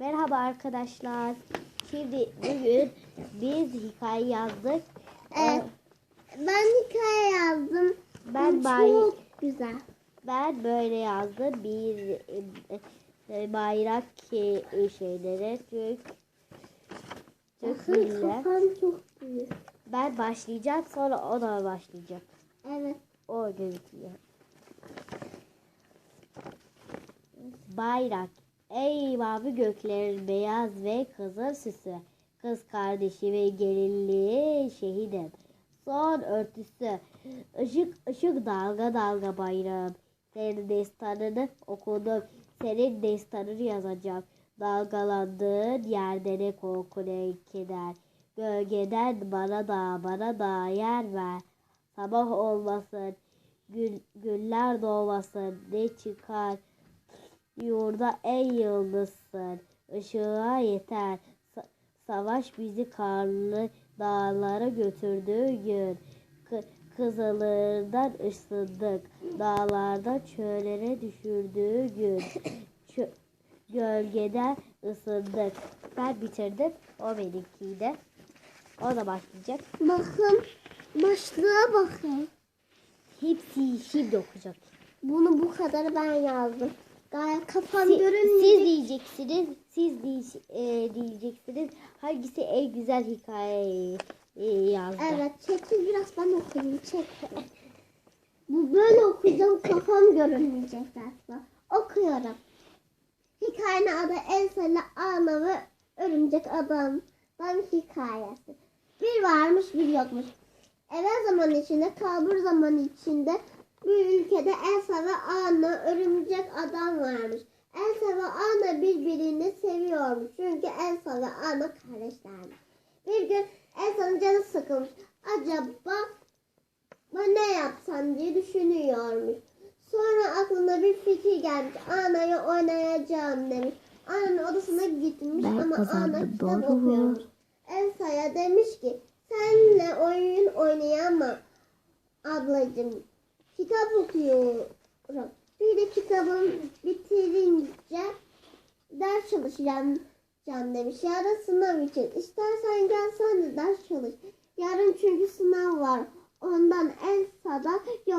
Merhaba arkadaşlar. Şimdi bugün biz hikaye yazdık. Evet. Ben hikaye yazdım. Ben bay Çok güzel. ben böyle yazdım. Bir e, e, bayrak ki e, şeyleri Türk Türk kafam çok büyük. Ben başlayacağım sonra o da başlayacak. Evet. O gözüküyor. Bayrak. Ey mavi göklerin beyaz ve kızıl süsü. Kız kardeşi ve gelinliği şehidim. Son örtüsü. Işık ışık dalga dalga bayrağım. Senin destanını okudum. Senin destanını yazacağım. Dalgalandığın yerde ne korku ne keder. Gölgeden bana da bana da yer ver. Sabah olmasın, gül, güller doğmasın, ne çıkar. Yurda ey yıldızsın, ışığa yeter. Sa- savaş bizi karlı dağlara götürdüğü gün. Kı- Kızılırdan ısındık, dağlarda çöllere düşürdüğü gün. Çö- gölgeden ısındık. Ben bitirdim, o benimkiydi. O da başlayacak. Bakın başlığa bakın. Hepsi şimdi okuyacak. Bunu bu kadar ben yazdım. Gayet kafam Siz, görünmüyor. siz diyeceksiniz, siz diye- e, diyeceksiniz hangisi en güzel hikaye e, yazdı. Evet çekil biraz ben okuyayım çek. Bu böyle okuyacağım kafam görünmeyecek aslında. Okuyorum. Hikayenin adı Elsa Anna ve Örümcek Adam'dan hikayesi. Bir varmış bir yokmuş. Evvel zaman içinde kalbur zaman içinde bir ülkede Elsa ve Anna örümcek adam varmış. Elsa ve Anna birbirini seviyormuş. Çünkü Elsa ve Anna kardeşlermiş. Bir gün Elsa'nın canı sıkılmış. Acaba ben ne yapsam diye düşünüyormuş. Sonra aklına bir fikir gelmiş. Ana'yı oynayacağım demiş. Ana'nın odasına gitmiş Ben ama Ana kitap doğru mu? okuyormuş. Elsa'ya demiş ki senle oyun oynayamam ablacığım. Kitap okuyorum. Bir de kitabım bitirince ders çalışacağım can demiş. Yarın sınav için. İstersen gel sen de ders çalış. Yarın çünkü sınav var. Ondan Elsa da yok